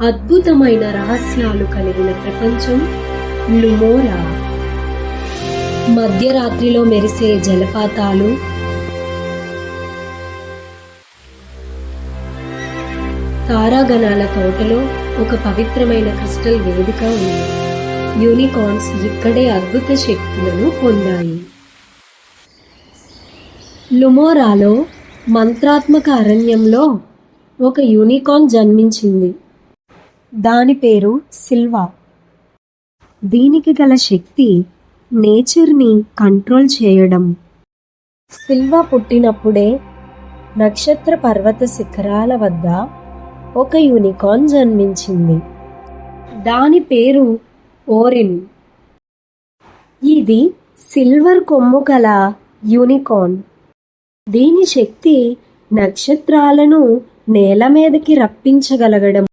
అద్భుతమైన రహస్యాలు కలిగిన ప్రపంచం లుమోరా. మధ్యరాత్రిలో మెరిసే జలపాతాలు. తారాగణాల తోటలో ఒక పవిత్రమైన క్రిస్టల్ వేదిక ఉంది. యూనికార్న్స్ ఇక్కడే అద్భుత శక్తులను పొందాయి. లుమోరాలో మంత్రాత్మక అరణ్యంలో ఒక యూనికార్న్ జన్మించింది. దాని పేరు సిల్వా. దీనికి గల శక్తి నేచర్ని కంట్రోల్ చేయడం. సిల్వా పుట్టినప్పుడే నక్షత్ర పర్వత శిఖరాల వద్ద ఒక యూనికార్న్ జన్మించింది. దాని పేరు ఓరిన్. ఇది సిల్వర్ కొమ్ము కల యూనికార్న్. దీని శక్తి నక్షత్రాలను నేల మీదకి రప్పించగలగడం.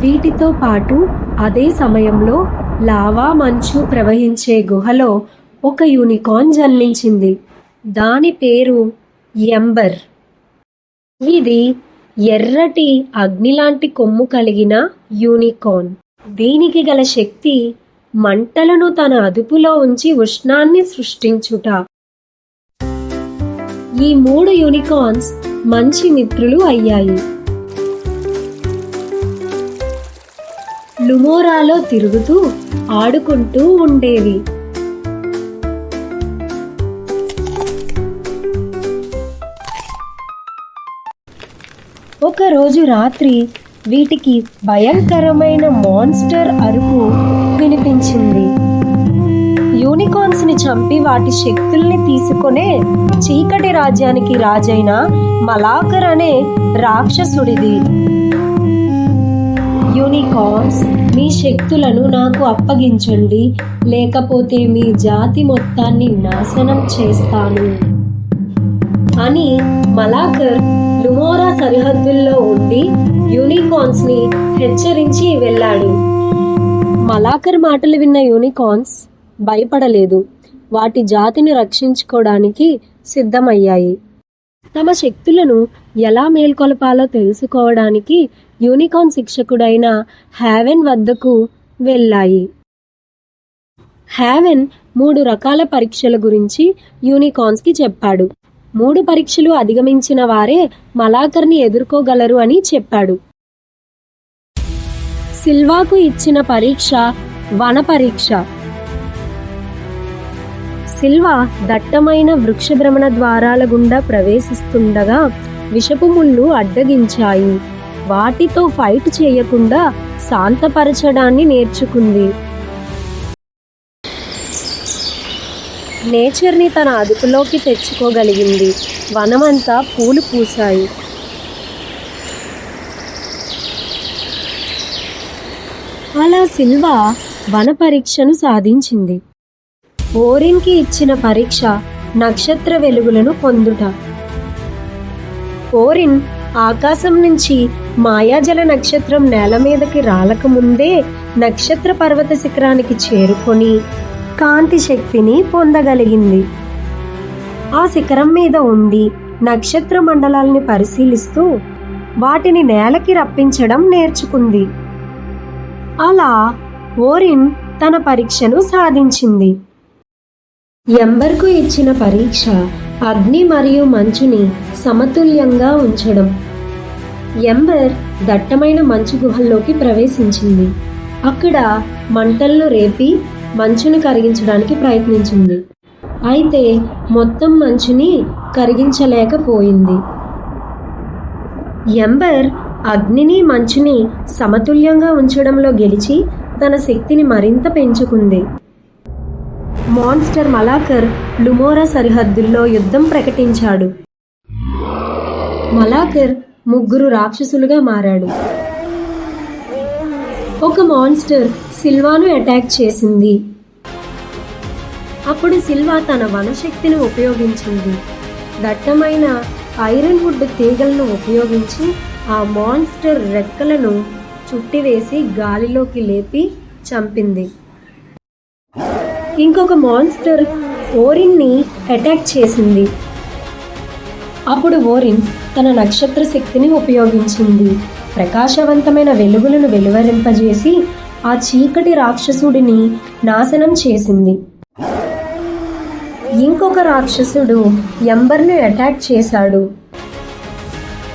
వీటితో పాటు అదే సమయంలో లావా మంచు ప్రవహించే గుహలో ఒక యూనికార్న్ జన్మించింది. దాని పేరు ఎంబర్ ఇది ఎర్రటి అగ్నిలాంటి కొమ్ము కలిగిన యూనికార్న్. దీనికి గల శక్తి మంటలను తన అదుపులో ఉంచి ఉష్ణాన్ని సృష్టించుట. ఈ మూడు యూనికార్న్స్ మంచి మిత్రులు అయ్యాయి. లుమోరాలో తిరుగుతూ ఆడుకుంటూ ఉండేవి. ఒకరోజు రాత్రి వీటికి భయంకరమైన మాన్స్టర్ అరుపు వినిపించింది. యూనికార్న్స్ని చంపి వాటి శక్తుల్ని తీసుకునే చీకటి రాజ్యానికి రాజైన మలాకర్ అనే రాక్షసుడిది. యూనికార్న్స్ మీ శక్తులను నాకు అప్పగించండి. లేకపోతే మీ జాతి మొత్తాన్ని నాశనం చేస్తాను. అని మలాకర్ లుమోరా సరిహద్దుల్లో ఉండి యూనికార్న్స్ని హెచ్చరించి వెళ్ళాడు. మలాకర్ మాటలు విన్న యూనికార్న్స్ భయపడలేదు. వాటి జాతిని రక్షించుకోవడానికి సిద్ధమయ్యాయి. తమ శక్తులను ఎలా మేల్కొలపాలో తెలుసుకోవడానికి యూనికార్న్ శిక్షకుడైన హ్యావెన్ వద్దకు వెళ్ళాయి. హ్యావెన్ మూడు రకాల పరీక్షల గురించి యూనికాన్స్కి చెప్పాడు. మూడు పరీక్షలు అధిగమించిన వారే మలాకర్ని ఎదుర్కోగలరు అని చెప్పాడు. సిల్వాకు ఇచ్చిన పరీక్ష వన పరీక్ష. సిల్వా దట్టమైన వృక్షభ్రమణ ద్వారాల గుండా ప్రవేశిస్తుండగా విషపు ముళ్ళు అడ్డగించాయి. వాటితో ఫైట్ చేయకుండా శాంతపరచడాన్ని నేర్చుకుంది. నేచర్ని తన అదుపులోకి తెచ్చుకోగలిగింది. వనమంతా పూలు పూసాయి అలా సిల్వా వన పరీక్షను సాధించింది. ఓరిన్కి ఇచ్చిన పరీక్ష నక్షత్ర వెలుగులను పొందుట. ఓరిన్ ఆకాశం నుంచి మాయాజల నక్షత్రం నేల మీదకి రాలకముందే నక్షత్ర పర్వత శిఖరానికి చేరుకొని కాంతి శక్తిని పొందగలిగింది. ఆ శిఖరం మీద ఉండి నక్షత్ర మండలాల్ని పరిశీలిస్తూ వాటిని నేలకి రప్పించడం నేర్చుకుంది. అలా ఓరిన్ తన పరీక్షను సాధించింది. ఎంబర్కు ఇచ్చిన పరీక్ష అగ్ని మరియు మంచుని సమతుల్యంగా ఉంచడం. ఎంబర్ దట్టమైన మంచు గుహల్లోకి ప్రవేశించింది. అక్కడ మంటలను రేపి మంచును కరిగించడానికి ప్రయత్నించింది. అయితే మొత్తం మంచుని కరిగించలేకపోయింది. ఎంబర్ అగ్నిని మంచుని సమతుల్యంగా ఉంచడంలో గెలిచి తన శక్తిని మరింత పెంచుకుంది. మాన్స్టర్ మలాకర్ లుమోరా సరిహద్దుల్లో యుద్ధం ప్రకటించాడు. మలాకర్ ముగ్గురు రాక్షసులుగా మారాడు. ఒక మాన్స్టర్ సిల్వాను అటాక్ చేసింది. అప్పుడు సిల్వా తన వనశక్తిని ఉపయోగించింది. దట్టమైన ఐరన్ వుడ్ తీగలను ఉపయోగించి ఆ మాన్స్టర్ రెక్కలను చుట్టివేసి గాలిలోకి లేపి చంపింది. ఇంకొక మాన్స్టర్ ఓరిన్ని అటాక్ చేసింది. అప్పుడు ఓరిన్ తన నక్షత్ర శక్తిని ఉపయోగించింది. ప్రకాశవంతమైన వెలుగులను వెలువరింపజేసి ఆ చీకటి రాక్షసుడిని నాశనం చేసింది. ఇంకొక రాక్షసుడు ఎంబర్ను అటాక్ చేశాడు.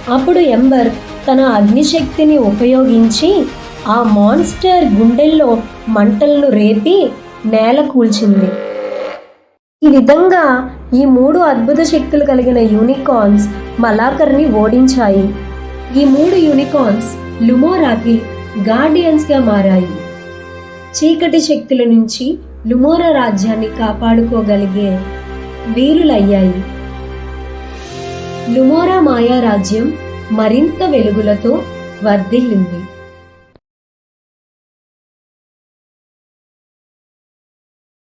అప్పుడు ఎంబర్ తన అగ్నిశక్తిని ఉపయోగించి ఆ మాన్స్టర్ గుండెల్లో మంటలను రేపి నేల కూల్చింది. ఈ విధంగా ఈ మూడు అద్భుత శక్తులు కలిగిన యూనికార్న్స్ మలాకర్ని ఓడించాయి. ఈ మూడు యూనికార్న్స్ లుమోరాకి గార్డియన్స్గా మారాయి. చీకటి శక్తుల నుంచి లుమోరా రాజ్యాన్ని కాపాడుకోగలిగే వీరులయ్యాయి. లుమోరా మాయా రాజ్యం మరింత వెలుగులతో వర్ధిల్లింది.